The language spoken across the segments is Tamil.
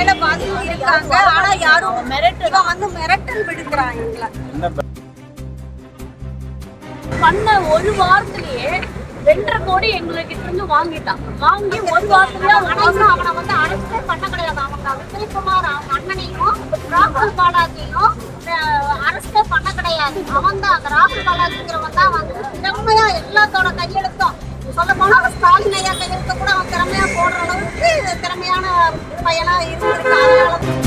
வேலை பார்த்துட்டு இருக்காங்க ஆனா யாரும் மிரட்டல் வந்து மிரட்டல் விடுக்கிறாங்க எங்களை. பண்ண ஒரு வாரத்திலேயே ரெண்டரை கோடி எங்களுக்கு இருந்து வாங்கிட்டான். வாங்கி ஒரு வாரத்துல அவன் அவனை வந்து அரசே பண்ண கிடையாது அவங்க விஜயகுமார் அண்ணனையும் ராகுல் பாலாஜியும் அரசே பண்ண கிடையாது அவன் தான் அந்த ராகுல் பாலாஜிங்கிறவன் தான் வந்து திறமையா எல்லாத்தோட கையெழுத்தும். சொல்ல போனா அவன் ஸ்டாலின் ஐயா கையெழுத்த கூட அவன் திறமையா போடுற அளவுக்கு திறமையான பையனா இருந்திருக்கு அதனால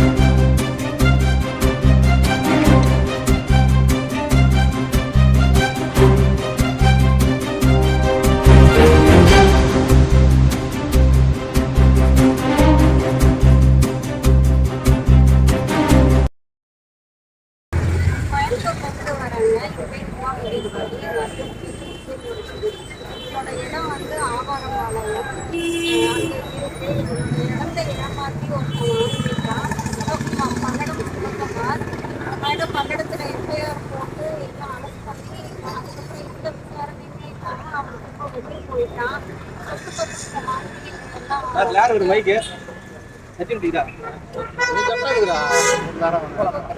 வெளியே யார் ஒரு மைக்கு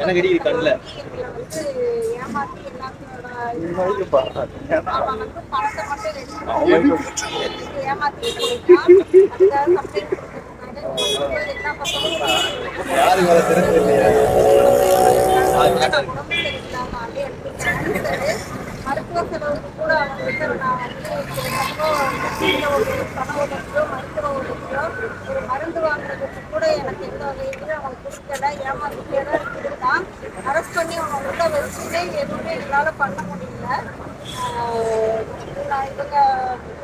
எனக்கு கண்ணில். ஏமாத்தி எங்களால் பண்ண முடியல. நான் இவங்க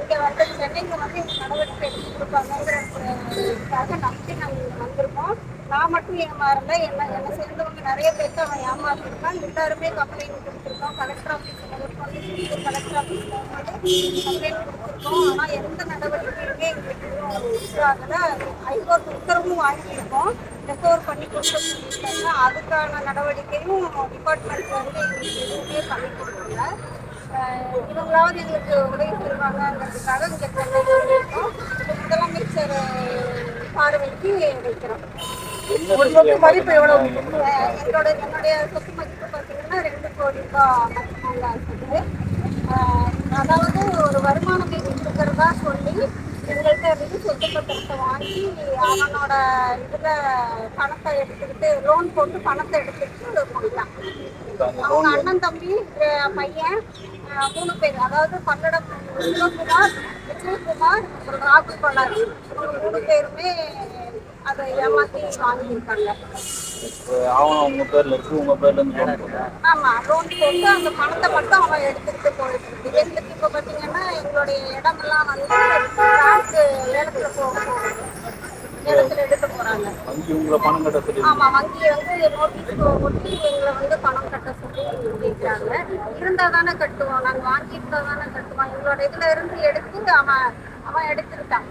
இங்கே வந்து சென்னைக்கு வந்து இந்த நடவடிக்கை எடுத்து கொடுப்பாங்கிறதுக்காக நம்பி நாங்கள் இங்கே வந்திருக்கோம். நான் மட்டும் ஏமாறல. என்ன என்னை சேர்ந்தவங்க நிறைய பேருக்கு அவன் ஏமாத்திருக்கான். எல்லாருமே கம்ப்ளைண்ட் கொடுத்துருக்கோம். கலெக்டர் ஆஃபீஸ் முதற்கொண்டு திருப்பூர் கலெக்டர் ஆஃபீஸ் கம்ப்ளைண்ட் கொடுத்துருக்கோம். ஆனால் எந்த நடவடிக்கையுமே எங்களுக்கு இன்னும் இதாகல ஹைகோர்ட் உத்தரவும் வாங்கியிருக்கோம். ரெக்கவர் பண்ணி கொடுக்க சொல்லியிருக்காங்க அதுக்கான நடவடிக்கையும் டிபார்ட்மெண்ட் வந்து எங்களுக்கு எதுவுமே பண்ணி கொடுக்கல இவங்களாவது எங்களுக்கு உதவி தருவாங்கங்கிறதுக்காக இங்கே கொண்டு வந்திருக்கோம். முதலமைச்சர் பார்வைக்கு வைக்கிறோம். மதிப்பு எவ்வளவு? என்னுடைய சொத்து மதிப்பு பார்த்தீங்கன்னா ரெண்டு கோடி ரூபாய் மட்டும்தாங்க இருக்குது. அதாவது ஒரு வருமானம் இருக்கிறதா சொல்லி எங்கள்கிட்ட இருந்து சொத்து பத்திரத்தை வாங்கி அவனோட இதில் பணத்தை எடுத்துக்கிட்டு லோன் போட்டு பணத்தை எடுத்துக்கிட்டு போயிட்டான். அவங்க அண்ணன் தம்பி பையன் மூணு பேர். அதாவது பல்லடம் சிவகுமார் விஜயகுமார் அப்புறம் ராகுல் பல்லாரி மூணு பேருமே அதை ஏமாத்தி வாங்கியிருக்காங்க. ஆவணம் உங்க பேர்ல இருக்கு உங்க பேர்ல இருந்து loan போடுறோம். ஆமா லோன் போட்டு அந்த பணத்தை மட்டும் அவன் எடுத்துக்கிட்டு போயிட்டு எங்களுக்கு இப்போ பார்த்தீங்கன்னா எங்களுடைய இடமெல்லாம் வந்து பேங்க் ஏலத்துல போக போகுது ஏலத்துல எடுக்க போறாங்க. வங்கி உங்களை பணம் கட்ட சொல்லி ஆமா வங்கி வந்து நோட்டீஸ் ஒட்டி எங்களை வந்து பணம் கட்ட சொல்லி கேட்குறாங்க இருந்தா தானே கட்டுவோம் நாங்க வாங்கியிருந்தா தானே கட்டுவோம் எங்களோட இதுல இருந்து எடுத்து அவன் அவன் எடுத்திருக்கான்.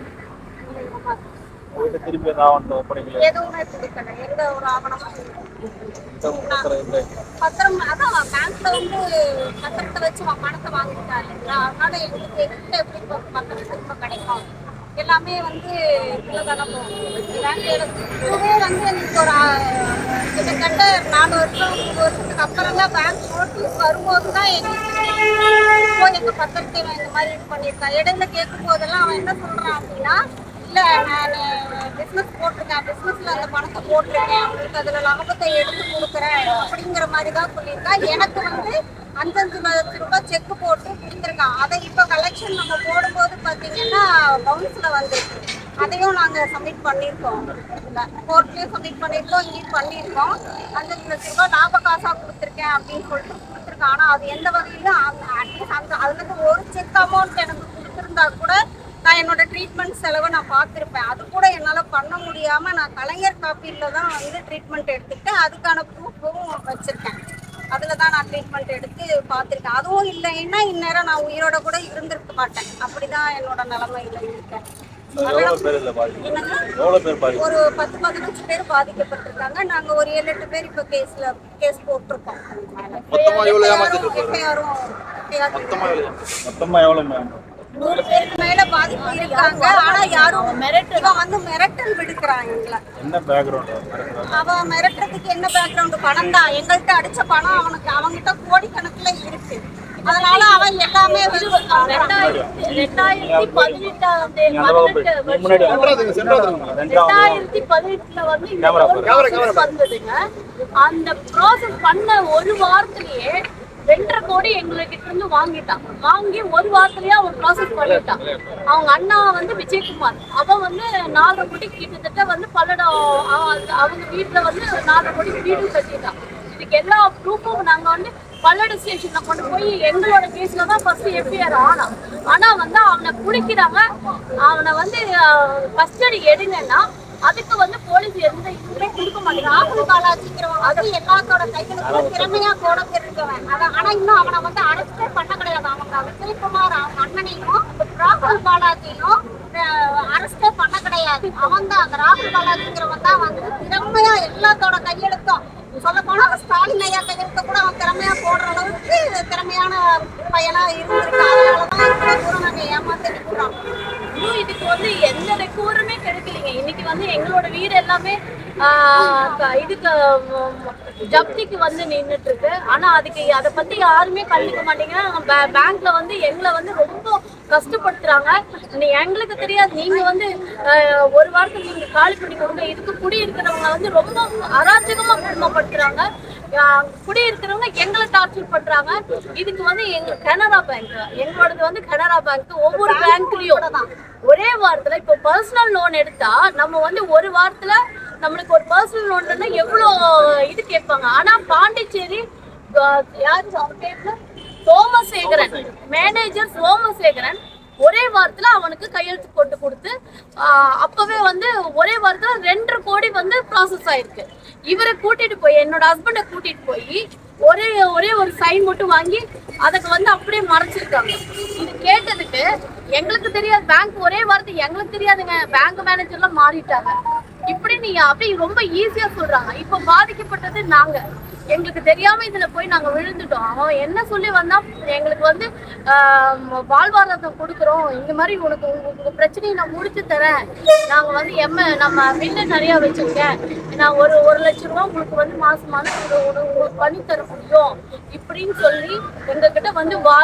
உங்ககிட்ட திருப்பி அந்த ஆவணத்தை ஒப்படைக்கல எதுவுமே கொடுக்கல எந்த ஒரு ஆவணமும் பத்திரம் அதான் பேங்க்ல வந்து பத்திரத்தை வச்சு அவன் பணத்தை வாங்கிட்டாரு இல்லைங்களா? அதனால எங்களுக்கு எங்கிட்ட எப்படி பத்திரம் திரும்ப கிடைக்கும்? எல்லாமே வந்து இதுல தானே போகும். பேங்க் இதுவே வந்து எனக்கு ஒரு கிட்டத்தட்ட நாலு வருஷம் மூணு வருஷத்துக்கு அப்புறம் தான் பேங்க் நோட்டீஸ் வரும்போது தான் எங்களுக்கு போய் எங்க பத்திரத்தை இந்த மாதிரி இது பண்ணியிருக்கான் இடையில கேட்கும் போதெல்லாம் அவன் என்ன சொல்றான் அப்படின்னா இல்ல நான் பிசினஸ் போட்டிருக்கேன். பிசினஸ்ல அந்த பணத்தை போட்டிருக்கேன். அவங்களுக்கு அதுல லாபத்தை எடுத்து கொடுக்குறேன் அப்படிங்கிற மாதிரி தான் சொல்லியிருக்கான் எனக்கு வந்து அஞ்சஞ்சு லட்ச ரூபாய் செக் போட்டு கொடுத்துருக்கான். அதை இப்போ கலெக்ஷன் நம்ம போடும்போது பார்த்தீங்கன்னா பவுன்ஸ்ல வந்துருக்கு. அதையும் நாங்க சப்மிட் பண்ணியிருக்கோம். கோர்ட்லயும் சப்மிட் பண்ணியிருக்கோம் இங்கேயும் பண்ணியிருக்கோம். அஞ்சஞ்சு லட்சம் ரூபாய் லாப காசா கொடுத்துருக்கேன் அப்படின்னு சொல்லிட்டு கொடுத்துருக்கான். ஆனா அது எந்த வகையிலும் அட்லீஸ்ட் அந்த அதுல ஒரு செக் அமௌண்ட் எனக்கு கொடுத்துருந்தா கூட நான் என்னோட ட்ரீட்மெண்ட் செலவை நான் பார்த்துருப்பேன். அது கூட என்னால் பண்ண முடியாமல் நான் கலைஞர் காப்பீடில் தான் வந்து ட்ரீட்மெண்ட் எடுத்துக்கிட்டேன் அதுக்கான ப்ரூஃபும் வச்சுருக்கேன். அதில் தான் நான் ட்ரீட்மெண்ட் எடுத்து பார்த்துருக்கேன். அதுவும் இல்லைன்னா இந்நேரம் நான் உயிரோட கூட இருந்திருக்க மாட்டேன். அப்படி தான் என்னோட நிலமையில இருக்கேன். ஒரு பத்து பதினஞ்சு பேர் பாதிக்கப்பட்டிருக்காங்க. நாங்கள் ஒரு ஏழு எட்டு பேர் இப்போ கேஸில் கேஸ் போட்டிருக்கோம். மொத்தமா எவ்வளவு மொத்தமா எவ்வளவு? நூறு பேருக்கு மேல பாதிப்பு இருக்காங்க. ஆனா யாரும் மிரட்டல் இவன் வந்து மிரட்டல் விடுக்கிறான் எங்களை. என்ன பேக்ரவுண்ட் அவன் மிரட்டுறதுக்கு என்ன பேக்ரவுண்ட் பணம் தான். எங்கள்கிட்ட அடிச்ச பணம் அவனுக்கு அவன்கிட்ட கோடிக்கணக்குல இருக்கு. அதனால அவன் எல்லாமே ரெண்டாயிரத்தி பதினெட்டாம் தேதி ரெண்டாயிரத்தி பதினெட்டுல வந்து வந்ததுங்க. அந்த ப்ராசஸ் பண்ண ஒரு வாரத்திலேயே ரெண்டரை கோடி எங்ககிட்ட இருந்து வாங்கிட்டான். வாங்கி ஒரு வாரத்திலேயே அவன் ப்ராசஸ் பண்ணிட்டான். அவங்க அண்ணா வந்து விஜயகுமார். அவன் வந்து நாலரை கோடி கிட்டத்தட்ட வந்து பல்லடம் அவங்க வீட்டுல வந்து நாலரை கோடி வீடு கட்டிட்டான். இதுக்கு எல்லா ப்ரூஃபும் நாங்க வந்து பல்லடு ஸ்டேஷன்ல கொண்டு போய் எங்களோட கேஸ்ல தான் ஃபர்ஸ்ட் எஃப்ஐஆர் ஆனான் ஆனா வந்து அவனை பிடிக்கிறாங்க அவனை வந்து கஸ்டடி எடுங்கன்னா அதுக்கு வந்து போலீஸ் எந்த இதுவுமே கொடுக்க மாட்டேங்குது. ராகுல் பாலாஜிங்கிறவன் வந்து எல்லாத்தோட கைகளுக்கும் திறமையா போட தெரிஞ்சவன் அத- ஆனா இன்னும் அவனை வந்து அரெஸ்டே பண்ண கிடையாது. அவங்க விஜயகுமார் அவங்க அண்ணனையும் ராகுல் பாலாஜியும் அரெஸ்டே பண்ண கிடையாது. அவன் தான் அந்த ராகுல் பாலாஜிங்கிறவன் தான் வந்து திறமையா எல்லாத்தோட கையெழுத்தும். சொல்ல போனா ஸ்டாலின் ஐயா கையெழுத்த கூட அவன் திறமையா போடுற அளவுக்கு திறமையான பையனா இருந்திருக்கு அதனாலதான் இவ்வளவு தூரம் நாங்க ஏமாத்தி நிற்கிறோம் இன்னும் இதுக்கு வந்து எந்த டெக்கோருமே கிடைக்கலைங்க. இன்னைக்கு வந்து எங்களோட வீடு எல்லாமே க- இதுக்கு ஜப்திக்கு வந்து நின்றுட்டு இருக்கு ஆனா அதுக்கு அதை பத்தி யாருமே கண்டுக்க மாட்டீங்கன்னா பே- பேங்க்ல வந்து எங்களை வந்து ரொம்ப கஷ்டப்படுத்துறாங்க. நீ எங்களுக்கு தெரியாது. நீங்க வந்து ஒரு வாரத்துக்கு நீங்க காலி பண்ணி கொடுங்க. இதுக்கு குடி இருக்கிறவங்க வந்து ரொம்ப அராஜகமா குடும்பப்படுத்துறாங்க. ஆஹ், குடி இருக்கிறவங்க எங்களை டார்ச்சர் பண்றாங்க. இதுக்கு வந்து எங்க கனரா பேங்க் எங்களோடது வந்து கனரா பேங்க் ஒவ்வொரு பேங்க்லயும் ஒரே வாரத்துல இப்போ பர்சனல் லோன் எடுத்தா நம்ம வந்து ஒரு வாரத்துல நம்மளுக்கு ஒரு பர்சனல் லோன்னா எவ்வளோ இது கேட்பாங்க. ஆனா பாண்டிச்சேரி யாரு சோமசேகரன். மேனேஜர் சோமசேகரன். ஒரே வாரத்துல அவனுக்கு கையெழுத்து போட்டு கொடுத்து அப்போவே அப்பவே வந்து ஒரே வாரத்துல ரெண்டரை கோடி வந்து ப்ராசஸ் ஆயிருக்கு. இவரை கூட்டிட்டு போய் என்னோட ஹஸ்பண்டை கூட்டிட்டு போய் ஒரே ஒரே ஒரு சைன் மட்டும் வாங்கி அதுக்கு வந்து அப்படியே மறைச்சிருக்காங்க. இது கேட்டதுக்கு எங்களுக்கு தெரியாது பேங்க் ஒரே வாரத்துக்கு எங்களுக்கு தெரியாதுங்க. பேங்க் மேனேஜர்லாம் மாறிட்டாங்க. இப்படி நீங்க அப்படி ரொம்ப ஈஸியா சொல்றாங்க. இப்ப பாதிக்கப்பட்டது நாங்க. எங்களுக்கு தெரியாம இதுல போய் நாங்க விழுந்துட்டோம். அவன் என்ன சொல்லி வந்தா எங்களுக்கு வந்து வாழ்வாதாரத்தை கொடுக்குறோம். இந்த மாதிரி உனக்கு உங்க பிரச்சனையை நான் முடிச்சு தரேன். நாங்க வந்து எம்ம நம்ம மில்லு நிறைய வச்சிருக்கேன். நான் ஒரு ஒரு லட்ச ரூபா உங்களுக்கு வந்து மாசம் மாதம் ஒரு- உங்களுக்கு பண்ணி தர முடியும். இப்படின்னு சொல்லி எங்ககிட்ட வந்து வா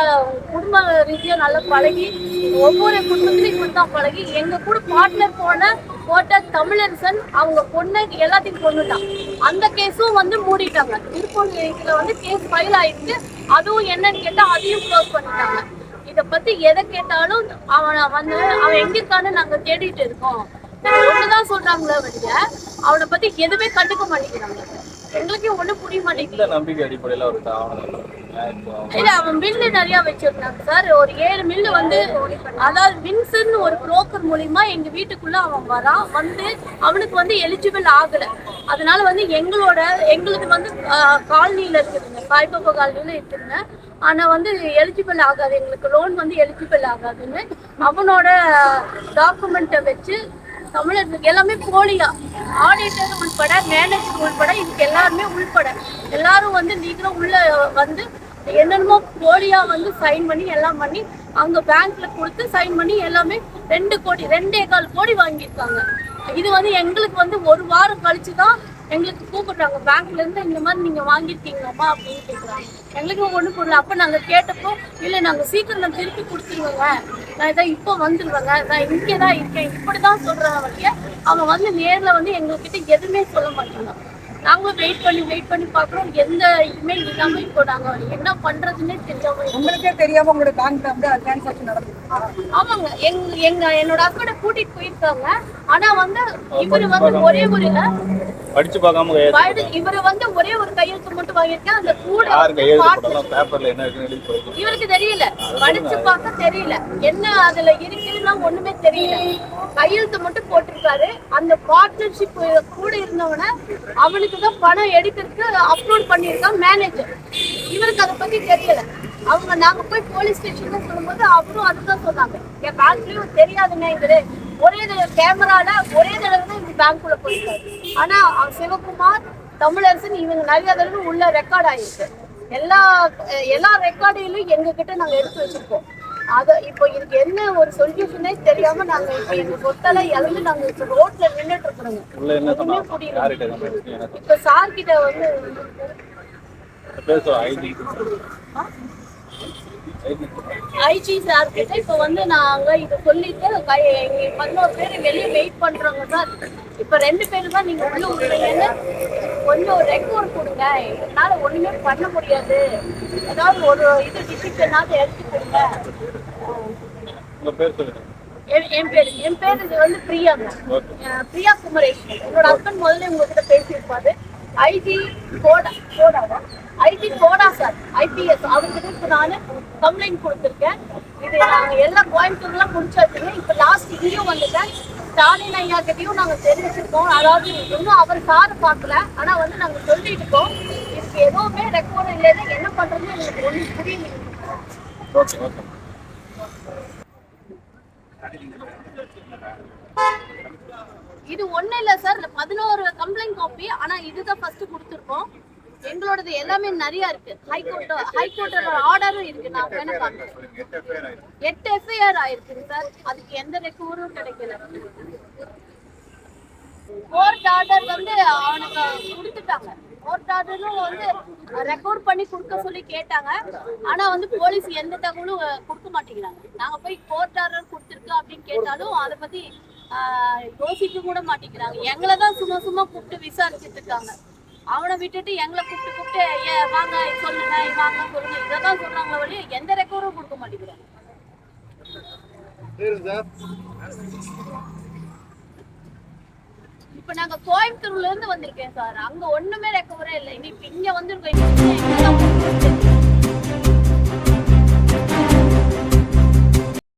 குடும்ப ரீதியா நல்லா பழகி ஒவ்வொரு குடும்பத்திலையும் இப்படி தான் பழகி எங்க கூட பார்ட்னர் போன போட்ட தமிழரசன் அவங்க பொண்ணு எல்லாத்தையும் கொண்டுட்டான் அந்த கேஸும் வந்து மூடிட்டாங்க. திருப்பூர் இதுல வந்து கேஸ் ஃபைல் ஆயிடுச்சு. அதுவும் என்னன்னு கேட்டா அதையும் க்ளோஸ் பண்ணிட்டாங்க. இத பத்தி எதை கேட்டாலும் அவனை வந்து அவன் எங்க இருக்கான்னு நாங்க தேடிட்டு இருக்கோம். ஒண்ணுதான் சொல்றாங்களே வழிய அவனை பத்தி எதுவுமே கண்டுக்க மாட்டேங்கிறாங்க. எங்களுக்கே ஒண்ணும் புரிய மாட்டேங்குது. நம்பிக்கை அடிப்படையில் ஒரு இல்ல. அவன் மில்லு நிறைய வச்சிருந்தாங்க சார். ஒரு ஏழு மில்லு வந்து அதாவது வின்சன் ஒரு புரோக்கர் மூலியமா எங்க வீட்டுக்குள்ள அவன் வரான். வந்து அவனுக்கு வந்து எலிஜிபிள் ஆகல. அதனால வந்து எங்களோட எங்களுக்கு வந்து காலனியில இருக்குதுங்க. சாய்பாபா காலனியில இருக்குதுங்க. ஆனா வந்து எலிஜிபிள் ஆகாது. எங்களுக்கு லோன் வந்து எலிஜிபிள் ஆகாதுன்னு அவனோட டாக்குமெண்ட்டை வச்சு தமிழர்களுக்கு எல்லாமே போலியா. ஆடிட்டர் உள்பட மேனேஜர் உள்பட இதுக்கு எல்லாருமே உள்பட. எல்லாரும் வந்து நீங்களும் உள்ள வந்து என்னென்னமோ போலியா வந்து சைன் பண்ணி எல்லாம் பண்ணி அங்க பேங்க்ல கொடுத்து சைன் பண்ணி எல்லாமே ரெண்டு கோடி ரெண்டே கால் கோடி வாங்கியிருக்காங்க. இது வந்து எங்களுக்கு வந்து ஒரு வாரம் கழிச்சு தான் எங்களுக்கு கூப்பிடுறாங்க. பேங்க்ல இருந்து இந்த மாதிரி நீங்க வாங்கியிருக்கீங்களாம்மா அப்படின்னு கேக்குறாங்க. எங்களுக்கு ஒண்ணு புரியல. அப்ப நாங்க கேட்டப்போ இல்ல நாங்க சீக்கிரம் நான் திருப்பி கொடுத்துருவோங்க. நான் இதான் இப்போ வந்துருவேங்க. நான் இங்கே தான் இருக்கேன். இப்படிதான் சொல்றாங்க வழிய அவங்க வந்து நேர்ல வந்து எங்ககிட்ட எதுவுமே சொல்ல மாட்டாங்க. நாங்களும் வெயிட் பண்ணி வெயிட் பண்ணி பார்க்குறோம். எந்த இமெயில் இல்லாம இப்போ நாங்க என்ன பண்றதுன்னே தெரியாம உங்களுக்கே தெரியாம உங்களோட பேங்க்ல வந்து டிரான்சாக்ஷன் நடந்துருக்கு. ஆமாங்க. எங்க எங்க என்னோட ஹஸ்பண்டை கூட்டிட்டு போயிருக்காங்க. ஆனா வந்து இவரு வந்து ஒரே ஒரு படிச்சு பார்க்காம இவரு வந்து ஒரே ஒரு கையெழுத்து மட்டும் வாங்கியிருக்கேன் அந்த கூட பேப்பர்ல என்ன இருக்குன்னு இவருக்கு தெரியல. படிச்சு பார்க்க தெரியல. என்ன அதுல இருக்குதுன்னா ஒண்ணுமே தெரியல. கையெழுத்து மட்டும் போட்டிருக்காரு. அந்த பார்ட்னர்ஷிப் கூட இருந்தவன அவனுக்கு தான் பணம் எடுக்கிறதுக்கு அப்லோட் பண்ணியிருக்கான் மேனேஜர் இவருக்கு அதை பத்தி தெரியல. அவங்க நாங்க போய் போலீஸ் ஸ்டேஷன்ல சொல்லும்போது அவரும் அதுதான் சொன்னாங்க. என் பேங்க்லயும் தெரியாதுங்க இவரு. ஒரே கேமரால ஒரே தடவை தான் இந்த பேங்க்குள்ள போயிருக்காரு. ஆனா சிவகுமார் தமிழரசன் இவங்க நிறைய தடவை உள்ள ரெக்கார்ட் ஆயிருக்கு. எல்லா எல்லா ரெக்கார்டையிலும் எங்க கிட்ட நாங்க எடுத்து வச்சிருக்கோம். அத இப்போ இதுக்கு என்ன ஒரு சொல்யூஷனே தெரியாம நாங்க இப்ப எங்க சொத்தெல்லாம் இழந்து நாங்க ரோட்ல நின்னுட்டு இருக்கிறோங்க. இப்ப சார் கிட்ட வந்து பேசுவோம் ஐஜி சார் கிட்ட இப்ப வந்து நாங்க இத சொல்லிட்டு பதினோரு பேர் வெளியே வெயிட் பண்றோங்க சார். இப்ப ரெண்டு பேரும் தான் நீங்க உள்ள விடுறீங்கன்னு கொஞ்சம் ரெக்கார்ட் கொடுங்க. என்னால ஒண்ணுமே பண்ண முடியாது. ஏதாவது ஒரு இது டிசிஷனாவது எடுத்து கொடுங்க பேர் என் பேர் என் பேர் இது வந்து பிரியாங்க அஹ் பிரியா குமரேஷ். என்னோட ஹஸ்பண்ட் முதல்ல உங்ககிட்ட பேசியிருப்பாரு. ஐடி கோடா கோடாவா? ஐடி கோடா சார் ஐபிஎஸ் இப்போ நான் கம்ப்ளைண்ட் கொடுத்துருக்கேன். இது நாங்கள் எல்லாம் கோயம்புத்தூர்லாம் முடிச்சாச்சுங்க இப்போ லாஸ்ட் இங்கேயும் வந்துட்டேன். ஸ்டாலின் ஐயா கிட்டயும் நாங்கள் தெரிவிச்சிருக்கோம். அதாவது இன்னும் அவர் சார் பார்க்கல. ஆனால் வந்து நாங்கள் சொல்லிட்டு இருக்கோம். இதுக்கு எதுவுமே ரெக்கார்ட் இல்லைன்னா என்ன பண்ணுறதுன்னு எங்களுக்கு ஒன்றும் புரியல. ஓகே ஓகே இது ஒண்ணு இல்ல சார் பதினோரு கம்ப்ளைண்ட் காப்பி ஆனா இதுதான் ஃபர்ஸ்ட் கொடுத்துருக்கோம். எங்களோடது எல்லாமே நிறைய இருக்கு. ஹைகோர்ட் ஹைகோர்ட்டோட ஆர்டரும் இருக்கு. நான் வேணா காட்டுறேன். எட்டு எஃப்ஐஆர் ஆயிருக்குங்க சார். அதுக்கு எந்த ரெக்கவரும் கிடைக்கல. கோர்ட் ஆர்டர் வந்து அவனுக்கு கொடுத்துட்டாங்க. கோர்ட் ஆர்டரும் வந்து ரெக்கார்ட் பண்ணி கொடுக்க சொல்லி கேட்டாங்க. ஆனா வந்து போலீஸ் எந்த தகவலும் கொடுக்க மாட்டேங்கிறாங்க. நாங்க போய் கோர்ட் ஆர்டர் கொடுத்துருக்கோம் அப்படின்னு கேட்டாலும் அதை பத்தி யோசிக்க கூட மாட்டேங்கிறாங்க. எங்களை தான் சும்மா சும்மா கூப்பிட்டு விசாரிச்சுட்டு இருக்காங்க. அவனை விட்டுட்டு எங்களை கூப்பிட்டு கூப்பிட்டு ஏ வாங்க சொல்லுங்க வாங்க சொல்லுங்க. இதை தான் சொல்றாங்களே வழி எந்த ரெக்கார்டும் கொடுக்க மாட்டேங்கிறாங்க இப்ப நாங்க கோயம்புத்தூர்ல இருந்து வந்திருக்கேன் சார். அங்க ஒண்ணுமே ரெக்கவரே இல்லை. இன்னைக்கு இங்க வந்திருக்கோம்.